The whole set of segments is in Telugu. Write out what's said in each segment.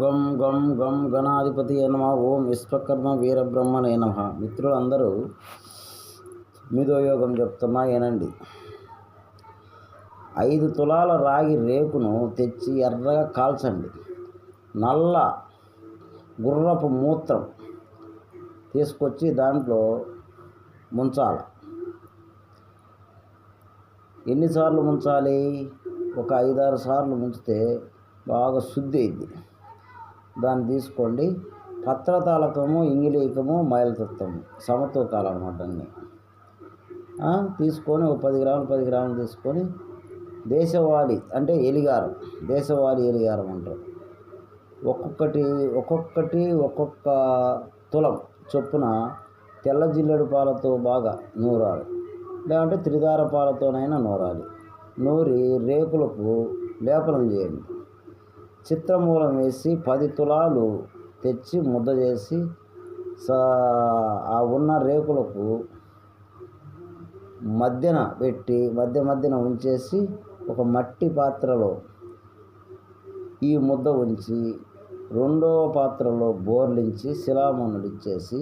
గం గం గం గణాధిపతి నమ. ఓం విశ్వకర్మ వీరబ్రహ్మణే నమ. మిత్రులందరూ మీదో యోగం చెప్తున్నా ఏనండి. ఐదు తులాల రాగి రేకును తెచ్చి ఎర్రగా కాల్చండి. నల్ల గుర్రపు మూత్రం తీసుకొచ్చి దాంట్లో ముంచాలి. ఎన్నిసార్లు ముంచాలి? ఒక ఐదారు సార్లు ముంచితే బాగా శుద్ధి అయింది దాన్ని తీసుకోండి. పత్రతాలకము ఇంగిలీకము మైలతత్వము. సమతూకాలు అనమాట అన్నీ తీసుకొని ఒక పది గ్రాములు పది గ్రాములు తీసుకొని దేశవాళి అంటే ఎలిగారం. దేశవాళి ఎలిగారం అంటారు. ఒక్కొక్కటి ఒక్కొక్కటి ఒక్కొక్క తులం చొప్పున తెల్ల జిల్లెడు పాలతో బాగా నూరాలి. లేదంటే త్రిదార పాలతోనైనా నూరాలి. నూరి రేకులకు లేపనం చేయండి. చిత్రమూలం వేసి పది తులాలు తెచ్చి ముద్ద చేసి సా ఆ ఉన్న రేకులకు మధ్యన పెట్టి మధ్య మధ్యన ఉంచేసి ఒక మట్టి పాత్రలో ఈ ముద్ద ఉంచి రెండవ పాత్రలో బోర్లించి శిలామణులు ఇచ్చేసి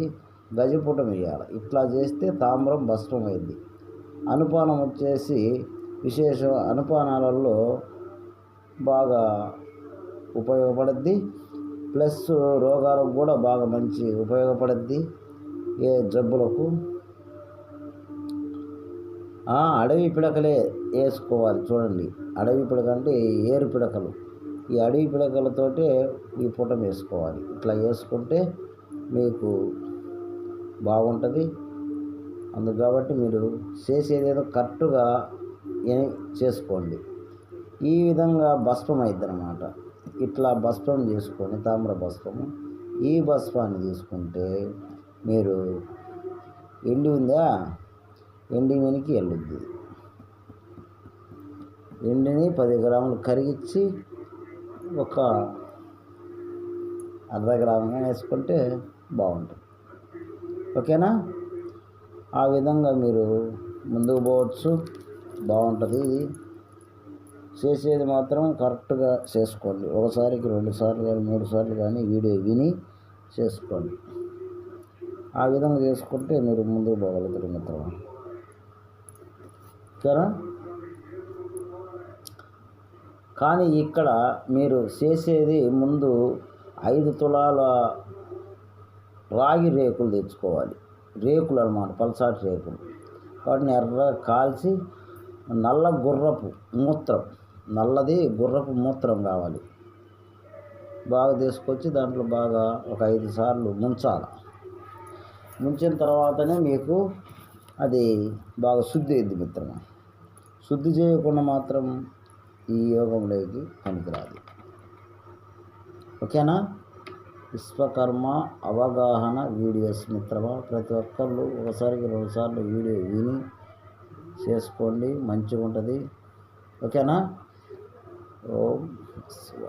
గజపుటం వేయాలి. ఇట్లా చేస్తే తామ్రం భస్మం అయింది అనుపానం వచ్చేసి విశేష అనుపానాలలో బాగా ఉపయోగపడుద్ది. ప్లస్ రోగాలకు కూడా బాగా మంచి ఉపయోగపడుద్ది. ఏ జబ్బులకు? అడవి పిడకలే వేసుకోవాలి చూడండి. అడవి పిడక అంటే ఏరు పిడకలు. ఈ అడవి పిడకలతోటే ఈ పుటం వేసుకోవాలి. ఇట్లా వేసుకుంటే మీకు బాగుంటుంది. అందుకు కాబట్టి మీరు చేసేదేదో కరెక్ట్గా చేసుకోండి. ఈ విధంగా భస్మం అవుతుంది అన్నమాట ఇట్లా భస్మం చేసుకొని తామ్ర భస్మము ఈ భస్మాన్ని తీసుకుంటే మీరు ఎండి ఉందా? ఎండి వెనికి వెళ్ళుద్ది ఎండిని పది గ్రాములు కరిగించి ఒక అర్ధ గ్రాముగా వేసుకుంటే బాగుంటుంది. ఓకేనా? ఆ విధంగా మీరు ముందుకు పోవచ్చు. బాగుంటుంది ఇది. చేసేది మాత్రం కరెక్ట్గా చేసుకోండి. ఒకసారికి రెండు సార్లు కానీ మూడు సార్లు కానీ వీడియో విని చేసుకోండి. ఆ విధంగా చేసుకుంటే మీరు ముందుకు పోగలుగుతారు మిత్రం ఓకేనా కానీ ఇక్కడ మీరు చేసేది ముందు ఐదు తులాల రాగి రేకులు తెచ్చుకోవాలి. రేకులు అనమాట పల్సాటి రేకులు. వాటిని ఎర్రగా కాల్చి నల్ల గుర్రపు మూత్రం నల్లది గుర్రపు మూత్రం కావాలి. బాగా తీసుకొచ్చి దాంట్లో బాగా ఒక ఐదు సార్లు ముంచాలి. ముంచిన తర్వాతనే మీకు అది బాగా శుద్ధి అయింది మిత్రమా. శుద్ధి చేయకుండా మాత్రం ఈ యోగంలోకి పనికిరాదు. ఓకేనా? విశ్వకర్మ అవగాహన వీడియోస్ మిత్రమా. ప్రతి ఒక్కళ్ళు ఒకసారికి రెండుసార్లు వీడియో విని చేసుకోండి. మంచిగా ఉంటుంది ఓకేనా? ఓం శివ